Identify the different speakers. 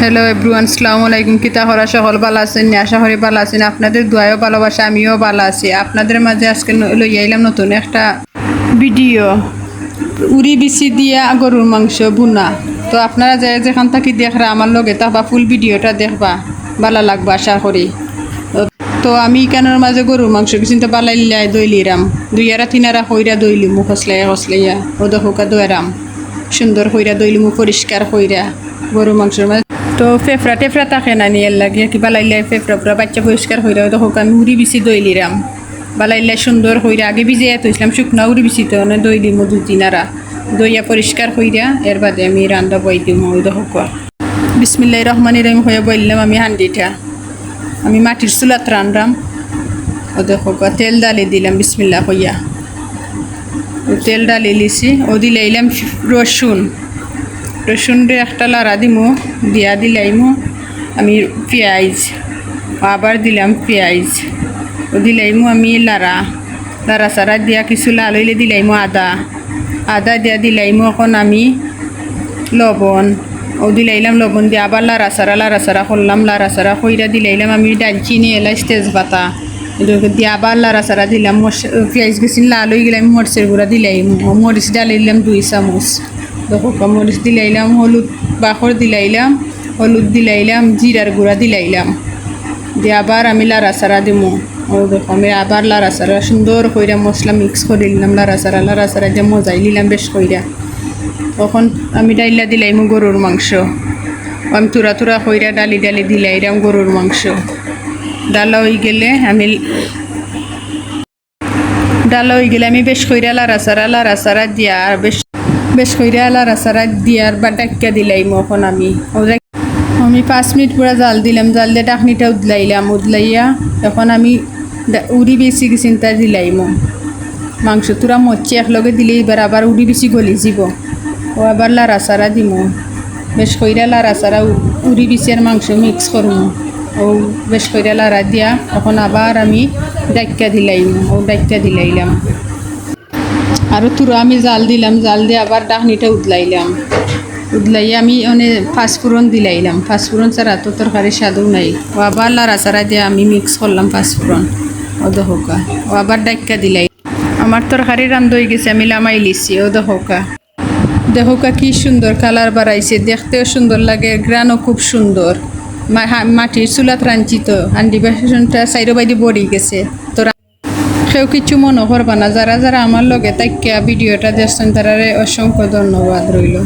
Speaker 1: Hello everyone সালামু আলাইকুম কিতা হরা সকল ভালো আছেন? আশা করি ভালো আছেন। আপনাদের দোয়াও ভালোবাসা, আমিও ভালো আছি। আপনাদের মাঝে আজকে লই আইলাম নতুন একটা ভিডিও। উড়ি বিচি দিয়া গরুর মাংস ভুনা তো আপনারা যে যেখান থাকি দেখরা আমার লগে তাহবা ফুল ভিডিওটা দেখবা। ভালো লাগবা, আশা করি। তো- আমি কেনার মাঝে গরুর মাংস কিন্তু বালাইলাই দইলিরাম। দুইয়ারা, তিনারা হইরা দইলিমু, খসলাইয়া খসলাইয়া। ও দহুকা দইরাম। সুন্দর হইরা দইলিমু, পরিষ্কার হইরা গরু মাংসের মাঝে তো ফেফড়া, টেফড়া থাকে না নিয়ে লাগে। কি বালাইলাই ফেফড়া পুরা বাচ্চা পরিষ্কার হইরা দহুক আমি উড়ি বিচি দইলিরাম বালাইলাই সুন্দর হইরা, আগে ভিজিয়ে তৈছিলাম শুকনা উড়ি বিচিতে অনে দইলিমু দুই তিনারা দইয়া পরিষ্কার হইরা, এর বাদে আমি রান্না বই দিমু, ওই দহুক বিসমিল্লাহ রহমান রহিম হয়ে বললাম আমি হান্ডিটা। আমি মাটির চুলাত রান্নাম ও দেখো তেল ডালি দিলাম বিসমিল্লা হইয়া। তেল ডালি লিছি, ও দিলাইলাম রসুন। রসুন দিয়ে একটা লাড়া দিমু, দিয়া দিলাইমু, আমি পেঁয়াজ, আবার দিলাম পেঁয়াজ। দিলাইমু আমি লাড়া লাড়া সারা দিয়া কিছু লাল হইলে দিলাইমু আদা। আদা দিয়া দিলাইমু এখন আমি লবণ। ও দিলাইলাম লবণ দিয়ে আবার লাড়া সারা লাড়া সারা করলাম, লাড়া সারা কইরা দিলাইলাম আমি দালচিনি এলাচ তেজপাতা। এগুলো দিয়ে আবার লাড়া সারা দিলাম পেঁয়াজ গেছি লাল হয়ে গেলাম মরিচের গুঁড়া দিলাইম। মরিচ ডালাইলাম দুই চামচ। দেখো দিলাইলাম, হলুদ বাখর দিলাইলাম, হলুদ দিলাইলাম, জিরার গুঁড়া দিলাইলাম। দিয়ে আবার আমি লাড়া সারা দিমু। ও দেখো, আমি আবার লাড়া সারা সুন্দর কইরা মশলা মিক্স করে নিলাম লাড়া সারা লাড়া সারা দিয়ে মজাই নিলাম বেশ কইরা। তখন আমি ডাইলা দিলাইমু গরুর মাংস। আমি তুরা তুরা কইরা ডালি ডালি দিলাইরাম গরুর মাংস। ডালা হয়ে গেলে আমি ডালা হয়ে গেলে আমি বেশ কইরা লাড়া সারা লাড়া সারা দিয়া আর বেশ বেশ কইরা লাড়া সারা দিয়ার বা ডাক্কা দিলাইমু এখন আমি। আমি পাঁচ মিনিট পুরা জাল দিলাম, জাল দিয়ে ডাকনিটা উদলাইলাম, উদলাইয়া এখন আমি উড়ি বেশি চিন্তা দিলাইমু। মাংস তোরা মরছে, একলগে দিলে এবার আবার উড়ি বেশি গলি যাব। ও আবার লাড়া সারা দিম। বেশ কইরা লাড়া সারা উড়ি বিচির মাংস মিক্স করমু। ও বেশ কইরা লাড়া দিয়া এখন আবার আমি ডাক্কা দিলাইম, ও ডাক্কা দিলাইলাম। আর তুরা আমি জাল দিলাম, জাল দিয়ে আবার ডাকনিটা উদলাইলাম। উদলাইয়া আমি মানে ফাঁসফুরন দিলাইলাম। ফাঁসফুরন ছাড়া তো তরকারি স্বাদও নাই। ও আবার লাড়া সারা দিয়ে আমি মিক্স করলাম ফাঁসফুরন ও দহকা ও আবার ডাক্কা দিলাই। আমার তরকারি রান্ধ হয়ে গেছে, আমি লামাই লিছি। ও দহকা দেহকা কি সুন্দর কালার বাড়াইছে। দেখতেও সুন্দর লাগে, গ্রানও খুব সুন্দর। মাটির চুলাত রাঞ্চিত। হান্ডি বাসনটা সাইডো বাইদি বড়ি গেছে। তো রা- কেউ কিছু মনে করবা না। যারা যারা আমার লগে তাই ভিডিওটা দেখছেন, তারারে অসংখ্য ধন্যবাদ রইল।